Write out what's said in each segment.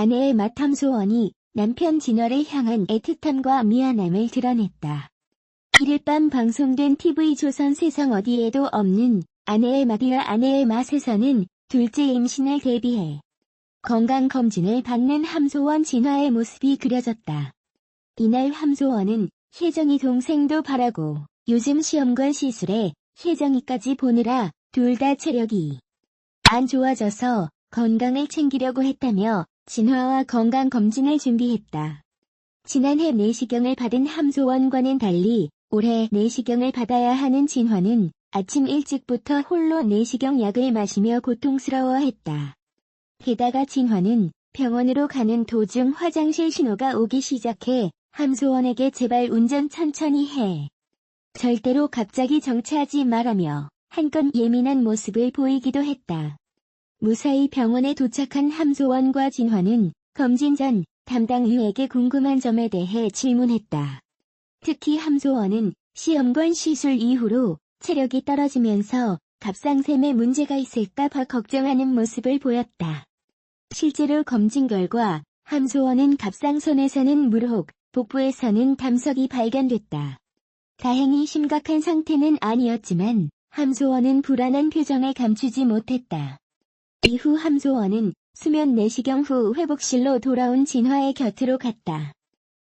아내의 맏 함소원이 남편 진화를 향한 애틋함과 미안함을 드러냈다. 1일 밤 방송된 TV조선 세상 어디에도 없는 아내의 맛이와 아내의 맛에서는 둘째 임신을 대비해 건강검진을 받는 함소원 진화의 모습이 그려졌다. 이날 함소원은 혜정이 동생도 바라고 요즘 시험관 시술에 혜정이까지 보느라 둘 다 체력이 안 좋아져서 건강을 챙기려고 했다며 진화와 건강 검진을 준비했다. 지난해 내시경을 받은 함소원과는 달리 올해 내시경을 받아야 하는 진화는 아침 일찍부터 홀로 내시경 약을 마시며 고통스러워했다. 게다가 진화는 병원으로 가는 도중 화장실 신호가 오기 시작해 함소원에게 제발 운전 천천히 해. 절대로 갑자기 정차하지 말라며 한건 예민한 모습을 보이기도 했다. 무사히 병원에 도착한 함소원과 진화는 검진 전 담당 의에게 궁금한 점에 대해 질문했다. 특히 함소원은 시험관 시술 이후로 체력이 떨어지면서 갑상샘에 문제가 있을까 봐 걱정하는 모습을 보였다. 실제로 검진 결과 함소원은 갑상선에서는 물혹, 복부에서는 담석이 발견됐다. 다행히 심각한 상태는 아니었지만 함소원은 불안한 표정을 감추지 못했다. 이후 함소원은 수면 내시경 후 회복실로 돌아온 진화의 곁으로 갔다.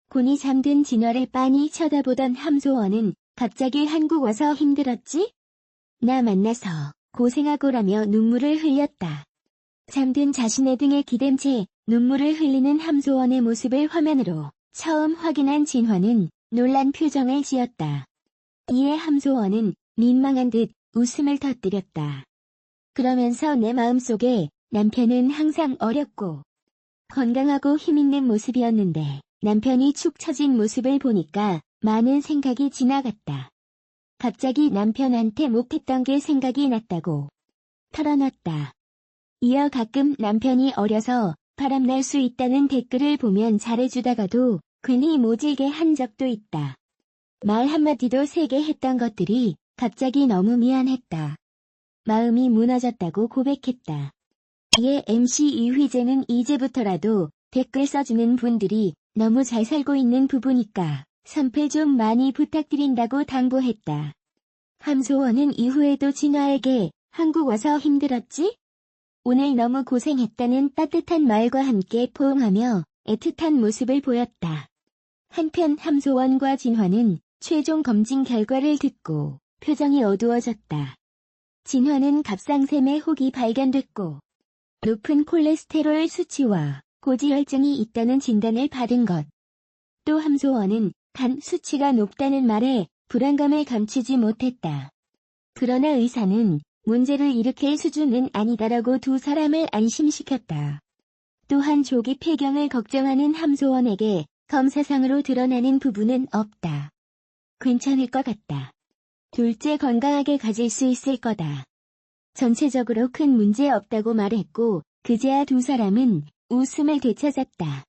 곤히 잠든 진화를 빤히 쳐다보던 함소원은 갑자기 한국 와서 힘들었지? 나 만나서 고생하고라며 눈물을 흘렸다. 잠든 자신의 등에 기댄 채 눈물을 흘리는 함소원의 모습을 화면으로 처음 확인한 진화는 놀란 표정을 지었다. 이에 함소원은 민망한 듯 웃음을 터뜨렸다. 그러면서 내 마음속에 남편은 항상 어렵고 건강하고 힘있는 모습이었는데 남편이 축 처진 모습을 보니까 많은 생각이 지나갔다. 갑자기 남편한테 못했던 게 생각이 났다고 털어놨다. 이어 가끔 남편이 어려서 바람날 수 있다는 댓글을 보면 잘해주다가도 괜히 모질게 한 적도 있다. 말 한마디도 세게 했던 것들이 갑자기 너무 미안했다. 마음이 무너졌다고 고백했다. 이에 MC 이휘재는 이제부터라도 댓글 써주는 분들이 너무 잘 살고 있는 부부니까 선패 좀 많이 부탁드린다고 당부했다. 함소원은 이후에도 진화에게 한국 와서 힘들었지? 오늘 너무 고생했다는 따뜻한 말과 함께 포옹하며 애틋한 모습을 보였다. 한편 함소원과 진화는 최종 검진 결과를 듣고 표정이 어두워졌다. 진화는 갑상샘에 혹이 발견됐고 높은 콜레스테롤 수치와 고지혈증이 있다는 진단을 받은 것. 또 함소원은 간 수치가 높다는 말에 불안감을 감추지 못했다. 그러나 의사는 문제를 일으킬 수준은 아니다라고 두 사람을 안심시켰다. 또한 조기 폐경을 걱정하는 함소원에게 검사상으로 드러나는 부분은 없다. 괜찮을 것 같다. 둘째 건강하게 가질 수 있을 거다. 전체적으로 큰 문제 없다고 말했고 그제야 두 사람은 웃음을 되찾았다.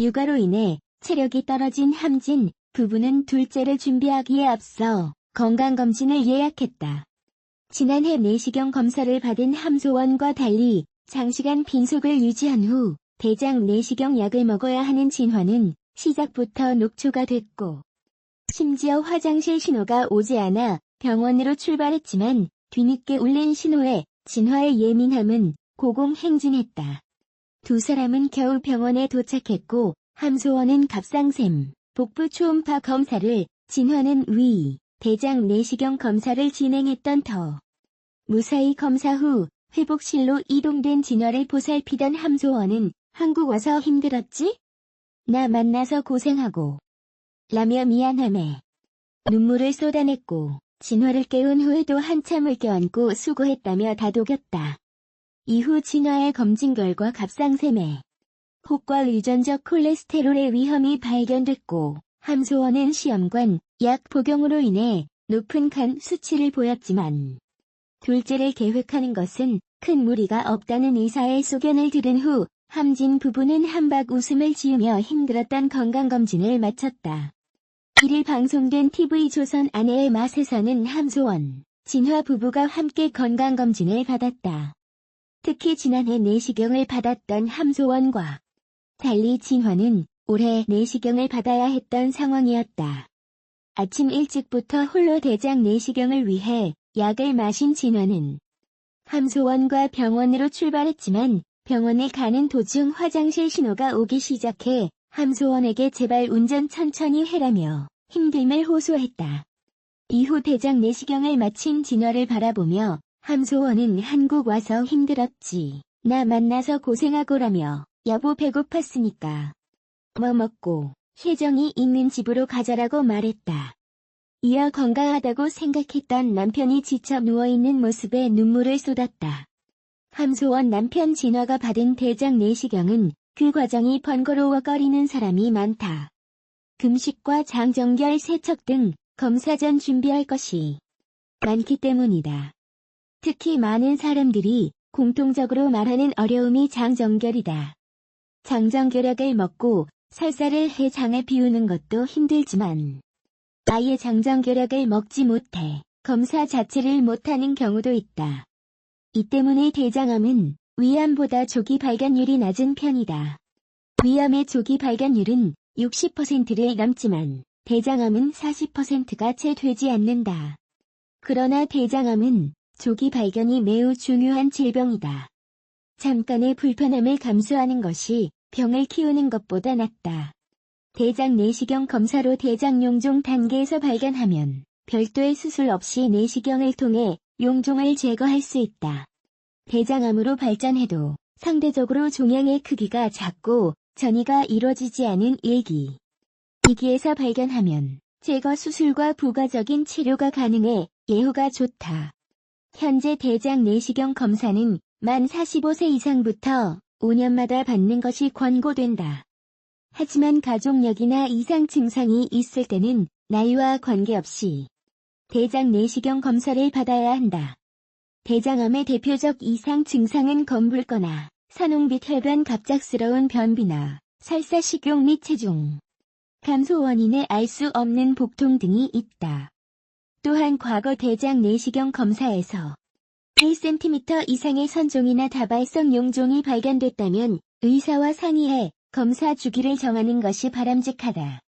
육아로 인해 체력이 떨어진 함진 부부는 둘째를 준비하기에 앞서 건강검진을 예약했다. 지난해 내시경 검사를 받은 함소원과 달리 장시간 빈속을 유지한 후 대장 내시경 약을 먹어야 하는 진화는 시작부터 녹초가 됐고 심지어 화장실 신호가 오지 않아 병원으로 출발했지만 뒤늦게 울린 신호에 진화의 예민함은 고공행진했다. 두 사람은 겨우 병원에 도착했고 함소원은 갑상샘, 복부 초음파 검사를, 진화는 위, 대장 내시경 검사를 진행했던 터. 무사히 검사 후 회복실로 이동된 진화를 보살피던 함소원은 한국 와서 힘들었지? 나 만나서 고생하고. 라며 미안함에 눈물을 쏟아냈고 진화를 깨운 후에도 한참을 껴안고 수고했다며 다독였다. 이후 진화의 검진 결과 갑상샘에 혹과 유전적 콜레스테롤의 위험이 발견됐고 함소원은 시험관 약 복용으로 인해 높은 간 수치를 보였지만 둘째를 계획하는 것은 큰 무리가 없다는 의사의 소견을 들은 후 함진 부부는 한박 웃음을 지으며 힘들었던 건강검진을 마쳤다. 1일 방송된 TV조선 아내의 맛에서는 함소원, 진화 부부가 함께 건강검진을 받았다. 특히 지난해 내시경을 받았던 함소원과 달리 진화는 올해 내시경을 받아야 했던 상황이었다. 아침 일찍부터 홀로 대장 내시경을 위해 약을 마신 진화는 함소원과 병원으로 출발했지만 병원에 가는 도중 화장실 신호가 오기 시작해 함소원에게 제발 운전 천천히 해라며 힘듦을 호소했다. 이후 대장 내시경을 마친 진화를 바라보며 함소원은 한국 와서 힘들었지. 나 만나서 고생하고라며 여보 배고팠으니까 뭐 먹고 혜정이 있는 집으로 가자라고 말했다. 이어 건강하다고 생각했던 남편이 지쳐 누워있는 모습에 눈물을 쏟았다. 함소원 남편 진화가 받은 대장 내시경은 그 과정이 번거로워거리는 사람이 많다. 금식과 장정결 세척 등 검사 전 준비할 것이 많기 때문이다. 특히 많은 사람들이 공통적으로 말하는 어려움이 장정결이다. 장정결약을 먹고 설사를 해 장을 비우는 것도 힘들지만 아예 장정결약을 먹지 못해 검사 자체를 못하는 경우도 있다. 이 때문에 대장암은 위암보다 조기 발견율이 낮은 편이다. 위암의 조기 발견율은 60%를 넘지만 대장암은 40%가 채 되지 않는다. 그러나 대장암은 조기 발견이 매우 중요한 질병이다. 잠깐의 불편함을 감수하는 것이 병을 키우는 것보다 낫다. 대장 내시경 검사로 대장 용종 단계에서 발견하면 별도의 수술 없이 내시경을 통해 용종을 제거할 수 있다. 대장암으로 발전해도 상대적으로 종양의 크기가 작고 전이가 이루어지지 않은 일기. 이기에서 발견하면 제거 수술과 부가적인 치료가 가능해 예후가 좋다. 현재 대장 내시경 검사는 만 45세 이상부터 5년마다 받는 것이 권고된다. 하지만 가족력이나 이상 증상이 있을 때는 나이와 관계없이 대장 내시경 검사를 받아야 한다. 대장암의 대표적 이상 증상은 검붉거나 산홍빛 혈관 갑작스러운 변비나 설사 식욕 및 체중, 감소 원인을 알 수 없는 복통 등이 있다. 또한 과거 대장 내시경 검사에서 1cm 이상의 선종이나 다발성 용종이 발견됐다면 의사와 상의해 검사 주기를 정하는 것이 바람직하다.